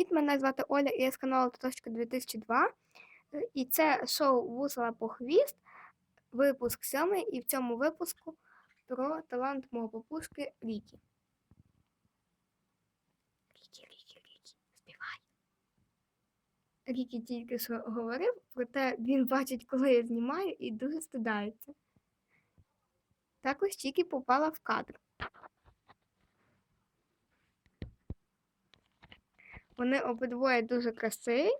Привіт, мене звати Оля і я з каналу Тоточка 2002. Е, І це шоу Вусала по хвіст, випуск сьомий, і в цьому випуску про талант мого папушки Рікі. Рікі, Рікі, Рікі, співай. Рікі тільки що говорив, проте він бачить, коли я знімаю, і дуже стидається. Також Чікі попала в кадр. Вони обидвоє дуже красиві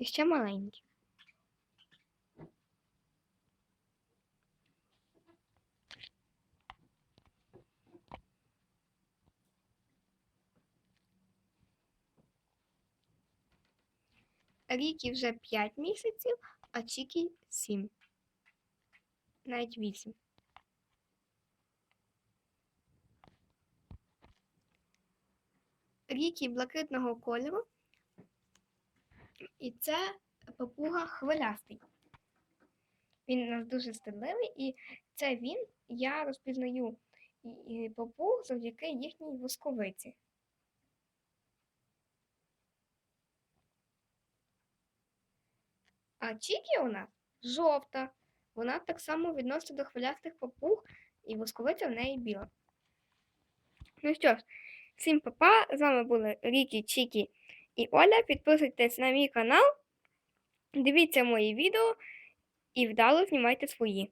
і ще маленькі. Рікі вже 5 місяців, а Чікі 7. Навіть 8. Рікі блакитного кольору. І це папуга хвилястий. Він у нас дуже стидливий, і це він, я розпізнаю папуг завдяки їхній восковиці. А Чікі у нас жовта. Вона так само відноситься до хвилястих папуг, і восковиця в неї біла. Ну що ж, всім папа, з вами були Рікі, Чікі і Оля. Підписуйтесь на мій канал, дивіться мої відео і вдало знімайте свої.